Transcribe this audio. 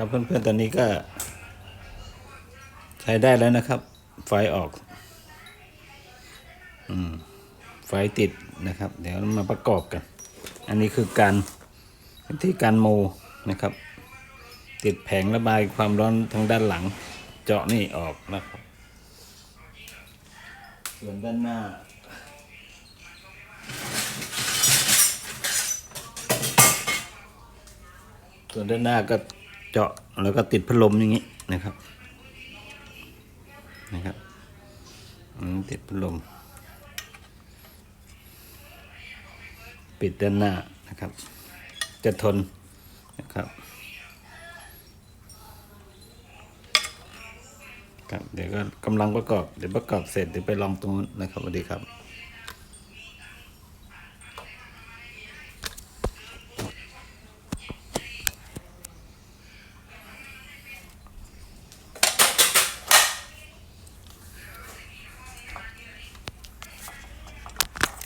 ครับเพื่อนๆตอนนี้ก็ ใช้ได้แล้วนะครับ ไฟออก อืม ไฟติดนะครับ เดี๋ยวมาประกอบกัน อันนี้คือการวิธีการโมนะครับ ติดแผงระบายความร้อนทางด้านหลัง เจาะนี่ออกนะครับ ส่วนด้านหน้าส่วนด้านหน้าก็ เจาะแล้วก็ติดพัดลมอย่างนี้นะครับ นะครับติดพัดลม ปิดด้านหน้านะครับ จะทนนะครับครับเดี๋ยวก็กำลังประกอบเดี๋ยวประกอบเสร็จเดี๋ยวไปลองตรงนู้นนะครับสวัสดีครับ